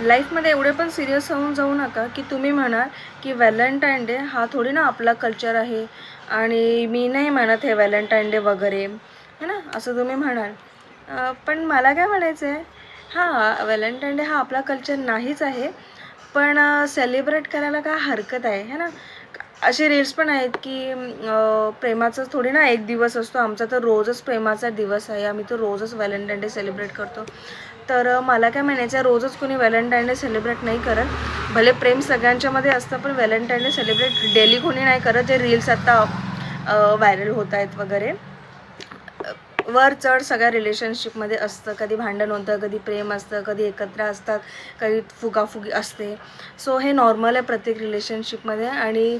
लाईफमध्ये एवढे पण सिरियस होऊन जाऊ नका की तुम्ही म्हणाल की व्हॅलेंटाईन डे हा थोडी ना आपला कल्चर आहे आणि मी नाही म्हणत हे व्हॅलेंटाईन डे वगैरे है ना? असं तुम्ही म्हणाल. पण मला काय म्हणायचं आहे हां व्हॅलेंटाईन डे हा आपला कल्चर नाहीच आहे पण सेलिब्रेट करायला काय हरकत आहे है ना? असे रील्स पण आहेत की अं, प्रेमाचा थोडी ना एक दिवस असतो आमचा तर रोजच प्रेमाचा दिवस आहे आम्ही तर रोजच व्हॅलेंटाईन डे सेलिब्रेट करतो. तर मला काय म्हणायचं आहे रोजच कोणी व्हॅलेंटाईन डे सेलिब्रेट नाही करत. भले प्रेम सगळ्यांच्यामध्ये असतं पण व्हॅलेंटाईन डे सेलिब्रेट डेली कोणी नाही करत जे रील्स आता व्हायरल होत आहेत वगैरे. वर चढ सगळ्या रिलेशनशिपमध्ये असतं. कधी भांडण होतं कधी प्रेम असतं कधी एकत्र असतात कधी फुगाफुगी असते. सो हे नॉर्मल आहे प्रत्येक रिलेशनशिपमध्ये. आणि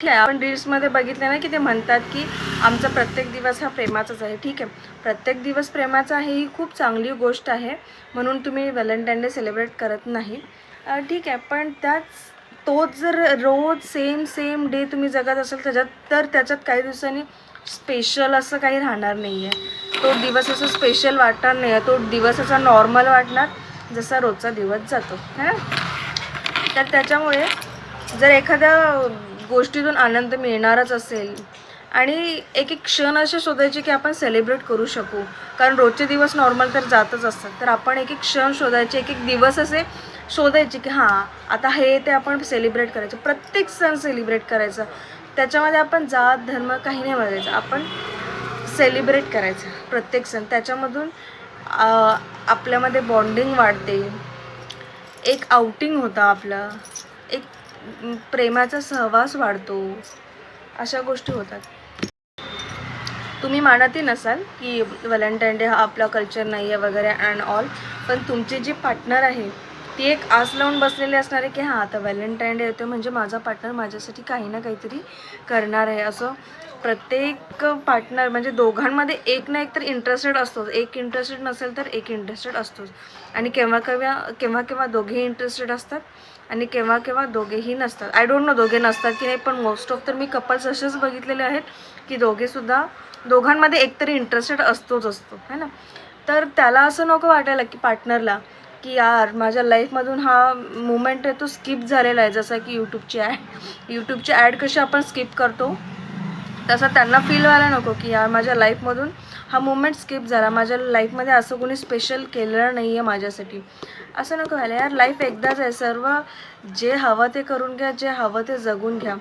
आपण रील्समध्ये बघितलं ना की ते म्हणतात की आमचा प्रत्येक दिवस हा प्रेमाचाच आहे. ठीक आहे. प्रत्येक दिवस प्रेमाचा आहे ही खूप चांगली गोष्ट आहे. म्हणून तुम्ही व्हॅलेंटाईन डे सेलिब्रेट करत नाही. ठीक आहे. पण त्याच तोच जर रोज सेम सेम डे तुम्ही जगत असाल त्याच्यात तर त्याच्यात काही दिवसांनी स्पेशल असं काही राहणार नाही आहे तो दिवस असं स्पेशल वाटणार नाही आहे तो दिवस असा नॉर्मल वाटणार जसा रोजचा दिवस जातो. है? ना तर त्याच्यामुळे जर एखाद्या गोष्टीतून आनंद मिळणारच असेल आणि एक एक क्षण असे शोधायचे की आपण सेलिब्रेट करू शकू. कारण रोजचे दिवस नॉर्मल तर जातच असतात. तर आपण एक एक क्षण शोधायचे एक एक दिवस असे शोधायचे की हां आता हे ते आपण सेलिब्रेट करायचं. प्रत्येक सण सेलिब्रेट करायचं. त्याच्यामध्ये आपण जात धर्म काही नाही बघायचं आपण सेलिब्रेट करायचं प्रत्येक सण. त्याच्यामधून आपल्यामध्ये बॉन्डिंग वाढते. एक आउटिंग होतं आपलं. एक प्रेमाचा सहवास वाढतो. अशा गोष्टी होतात. तुम्ही मानतही नसाल की व्हॅलेंटाईन डे हा आपला कल्चर नाही आहे वगैरे अँड ऑल पण तुमची जी पार्टनर आहे ती एक आस लावून बसलेली असणार आहे की हां आता व्हॅलेंटाईन डे येतो म्हणजे माझा पार्टनर माझ्यासाठी काही ना काहीतरी करणार आहे. असं प्रत्येक पार्टनर म्हणजे दोघांमध्ये एक ना एक तर इंटरेस्टेड असतोच. एक इंटरेस्टेड नसेल तर एक इंटरेस्टेड असतोच. आणि केव्हा केव्हा केव्हा केव्हा दोघेही इंटरेस्टेड असतात आणि केव्हा केव्हा दोघेही नसतात. आय डोंट नो दोघे नसतात की नाही पण मोस्ट ऑफ तर मी कपल्स असेच बघितलेले आहेत की दोघेसुद्धा दोघांमध्ये एकतरी इंटरेस्टेड असतोच असतो है ना? तर त्याला असं नको वाटायला की पार्टनरला की यार माझ्या लाईफमधून हा मुमेंट आहे तो स्किप झालेला आहे जसा की यूट्यूबची ॲड यूट्यूबची ॲड कशी आपण स्किप करतो? तसं त्यांना फील व्हायला नको की यार माझ्या लाईफमधून हा मुमेंट स्किप झाला. माझ्या लाईफमध्ये असं कोणी स्पेशल केलेलं नाही आहे माझ्यासाठी. असं नको व्हायला. यार लाईफ एकदाच आहे. सर्व जे हवं ते करून घ्या जे हवं ते जगून घ्या.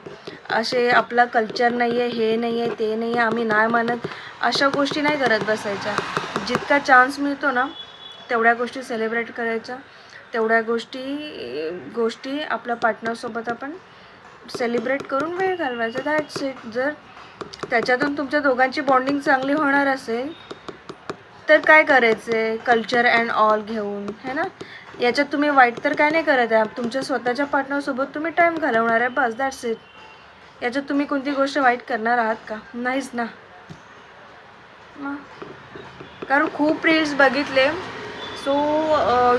असे आपला कल्चर नाही आहे हे नाही आहे ते नाही आहे आम्ही नाही मानत. अशा गोष्टी नाही करत बसायच्या. जितका चान्स मिळतो ना तेवढ्या गोष्टी सेलिब्रेट करायच्या. तेवढ्या गोष्टी गोष्टी आपल्या पार्टनरसोबत आपण सेलिब्रेट करून वेळ घालवायचा. दॅट्स इट जर त्याच्यातून तुमच्या दोघांची बॉन्डिंग चांगली होणार असेल तर काय करायचं आहे कल्चर अँड ऑल घेऊन है ना? याच्यात तुम्ही वाईट तर काय नाही करत आहे. तुमच्या स्वतःच्या पार्टनरसोबत तुम्ही टाईम घालवणार आहे. बस दॅट्स इट याच्यात तुम्ही कोणती गोष्ट वाईट करणार आहात का? नाहीच ना. कारण खूप रील्स बघितले. सो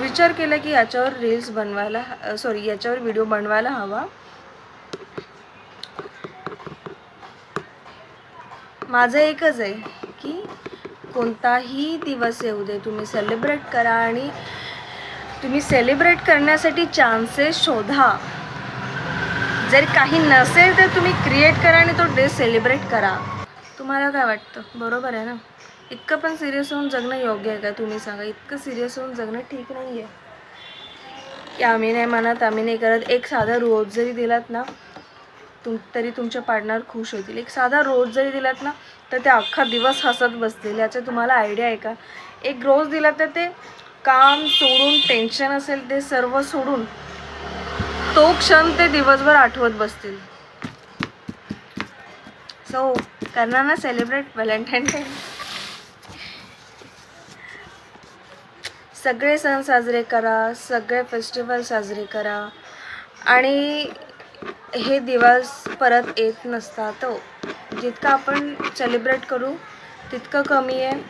विचार केला की याच्यावर रील्स बनवायला सॉरी याच्यावर व्हिडिओ बनवायला हवा. माझं एकच आहे की कोणताही दिवस येऊ दे तुम्ही सेलिब्रेट करा आणि तुम्ही सेलिब्रेट करण्यासाठी चान्सेस शोधा. जर काही नसेल तर तुम्ही क्रिएट करा आणि तो डे सेलिब्रेट करा. तुम्हाला काय वाटतं? बरोबर आहे ना? इतकं पण सिरियस होऊन जगणं योग्य आहे का तुम्ही सांगा? इतकं सिरियस होऊन जगणं ठीक नाही आहे की आम्ही नाही म्हणत आम्ही नाही करत. एक साधा रोज जरी दिलात ना तुम तरी तुमचे पार्टनर खुश होतील. एक साधा रोज जरी दिलात ना तर ते अख्खा दिवस हसत बसतील. याचं तुम्हाला आयडिया आहे का? एक रोज दिला तर ते काम सोडून टेन्शन असेल ते सर्व सोडून तो क्षण ते दिवसभर आठवत बसतील. सो करणार ना सेलिब्रेट व्हॅलेंटाईन डे सगळे सण साजरे करा सगळे फेस्टिवल साजरे करा. आणि हे दिवस परत येत नसतात हो. जितकं आपण सेलिब्रेट करू तितकं कमी आहे.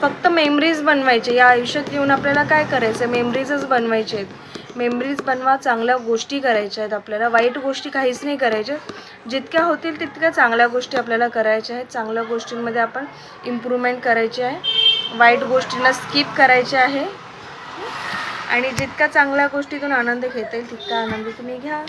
फक्त मेमरीज बनवायचे. या आयुष्यात येऊन आपल्याला काय करायचं आहे मेमरीजच बनवायचे आहेत. मेमरीज बनवा चांगल्या गोष्टी करायच्या आहेत आपल्याला. वाईट गोष्टी काहीच नाही करायच्या. जितक्या होतील तितक्या चांगल्या गोष्टी आपल्याला करायच्या आहेत. चांगल्या गोष्टींमध्ये आपण इम्प्रूव्हमेंट करायची आहे. वाईट गोष्टींना स्किप करायचे आहे. आणि जितक्या चांगल्या गोष्टीतून आनंद घेता येईल तितका आनंद तुम्ही घ्या.